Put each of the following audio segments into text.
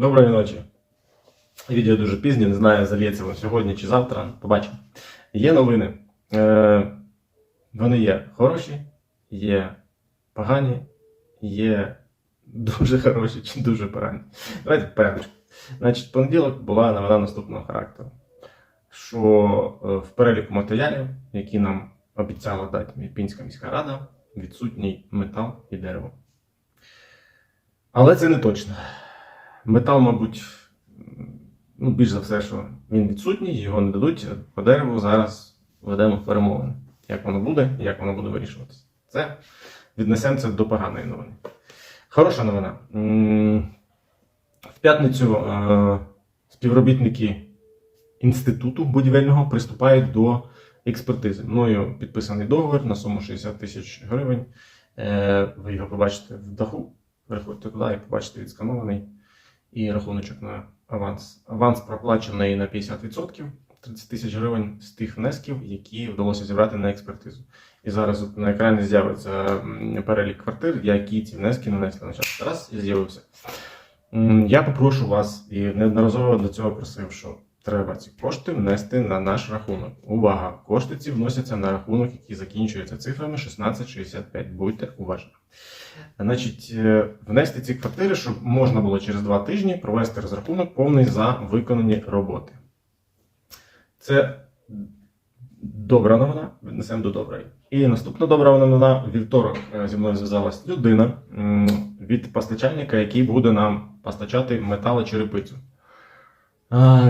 Доброї ночі. Відео дуже пізнє, не знаю, зальється воно сьогодні чи завтра. Побачимо. Є новини. Е, вони є хороші, є погані, є дуже хороші чи дуже погані. Давайте порядку. Значить, понеділок була новина наступного характеру. Що е, в переліку матеріалів, які нам обіцяла дати Пінська міська рада, відсутній метал і дерево. Але це не точно. Метал, мабуть, ну, більш за все, що він відсутній, його не дадуть. По дереву зараз ведемо перемовини. Як воно буде як воно буде вирішуватися. Це віднесемо це до поганої новини. Хороша новина. В п'ятницю е, співробітники інституту будівельного приступають до експертизи. Мною підписаний договір на суму 60 тисяч гривень. Е, Ви його побачите в даху. Переходьте туди і побачите відсканований і рахуночок на аванс. Аванс проплачений на 50%, 30 тисяч гривень з тих внесків, які вдалося зібрати на експертизу. І зараз на екрані з'явиться перелік квартир, які ці внески нанесли на час. Раз і з'явився. Я попрошу вас і неодноразово до цього просив, що треба ці кошти внести на наш рахунок. Увага! Кошти ці вносяться на рахунок, який закінчується цифрами 1665. Будьте уважні. Значить, е, внести ці квартири, щоб можна було через два тижні провести розрахунок повний за виконані роботи. Це добра новина, віднесемо до доброї. І наступна добра новина вівторок е, зі мною зв'язалась людина від постачальника, який буде нам постачати металочерепицю.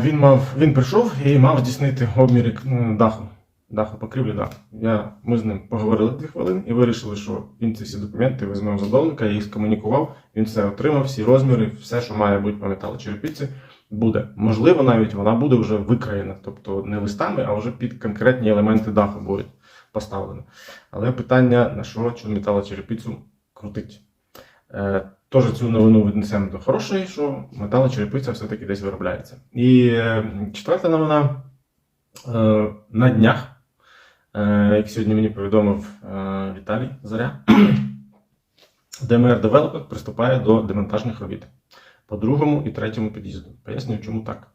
Він мав, він прийшов і мав здійснити обмір даху. Даху покрівлі, да. Я, ми з ним поговорили дві хвилини і вирішили, що він ці всі документи візьме у задовника, їх скомунікував, він все отримав, всі розміри, все, що має бути по металочерепиці, буде. Можливо, навіть вона буде вже викраєна, тобто не листами, а вже під конкретні елементи даху буде поставлено. Але питання, на що цю металочерепицю крутить. Тож цю новину віднесемо до хорошої, що металочерепиця все-таки десь виробляється. І е, четверта новина. Е, на днях, е, як сьогодні мені повідомив Віталій Заря, ДМР Девелопер приступає до демонтажних робіт по другому і третьому під'їзду. Пояснюю, чому так.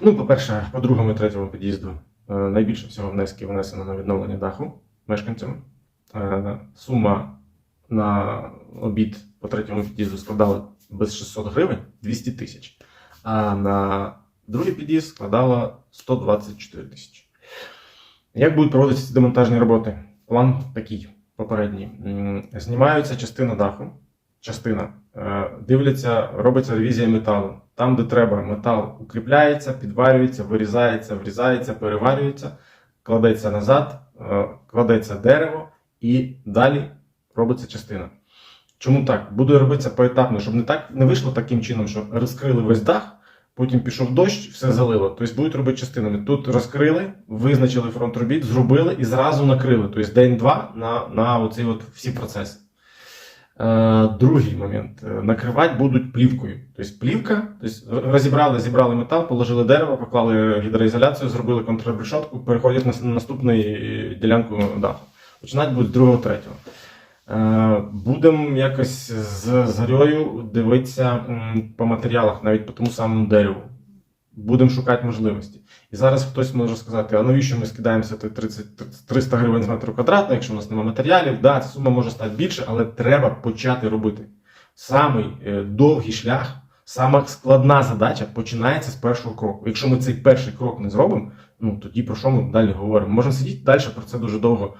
Ну, по-перше, по другому і третьому під'їзду найбільше всього внесків внесено на відновлення даху мешканцями. Е, Сума на обід по третьому під'їзду складала без 600 гривень 200 тисяч. А на другий під'їзд складала 124 тисячі. Як будуть проводитися демонтажні роботи? План такий попередній. М, Знімаються частина даху, частина. Е, Дивляться, робиться ревізія металу. Там, де треба, метал укріпляється, підварюється, вирізається, врізається, переварюється, кладеться назад, е, кладеться дерево і далі робиться частина. Чому так? Буде робитися поетапно, щоб не так не вийшло таким чином, що розкрили весь дах, потім пішов дощ, все залило. Тобто будуть робити частинами. Тут розкрили, визначили фронт робіт, зробили і зразу накрили. Тобто день-два на, на оці от всі процеси. Е, другий момент. Е, Накривати будуть плівкою. Тобто плівка, тобто розібрали, зібрали метал, положили дерево, поклали гідроізоляцію, зробили контррешотку, переходять на наступну е, ділянку даху. Починати будуть з другого, третього. Е, Будемо якось з Зарьою дивитися по матеріалах, навіть по тому самому дереву. Будемо шукати можливості. І зараз хтось може сказати, а навіщо ми скидаємося той 30, 300 гривень з метру квадратного, якщо у нас немає матеріалів, да, ця сума може стати більше, але треба почати робити. Самий е, довгий шлях, сама складна задача починається з першого кроку. Якщо ми цей перший крок не зробимо, ну тоді про що ми далі говоримо? Можемо сидіти далі про це дуже довго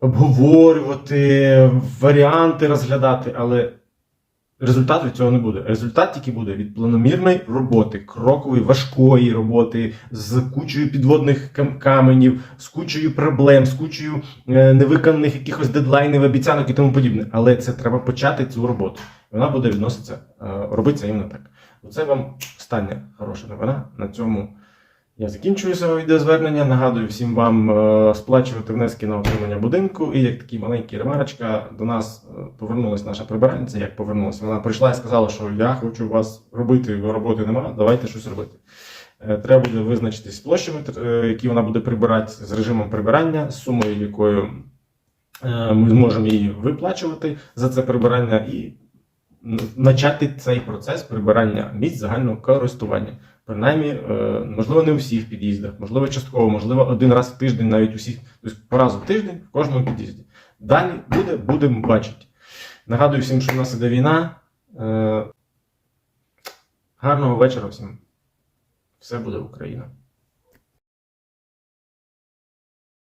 обговорювати, варіанти розглядати, але результат від цього не буде. Результат тільки буде від планомірної роботи, крокової, важкої роботи, з кучею підводних каменів, з кучею проблем, з кучею е, невиконаних якихось дедлайнів, обіцянок і тому подібне. Але це треба почати цю роботу. Вона буде відноситися, е, робитися іменно так. Оце вам остання хороша новина. На цьому я закінчую своє відеозвернення. Нагадую всім вам е, сплачувати внески на отримання будинку. І як такий маленький ремарочка, до нас е, повернулася наша прибиральниця. Як повернулася? Вона прийшла і сказала, що я хочу вас робити, роботи немає, давайте щось робити. Е, Треба буде визначитись з площами, які вона буде прибирати, з режимом прибирання, з сумою, якою ми зможемо її виплачувати за це прибирання, і почати цей процес прибирання місць загального користування. Принаймні, е, можливо, не у всіх під'їздах, можливо, частково, можливо, один раз в тиждень, навіть усіх, тобто по разу в тиждень в кожному під'їзді. Далі буде, будемо бачити. Нагадую всім, що в нас іде війна. Е, Гарного вечора всім. Все буде Україна.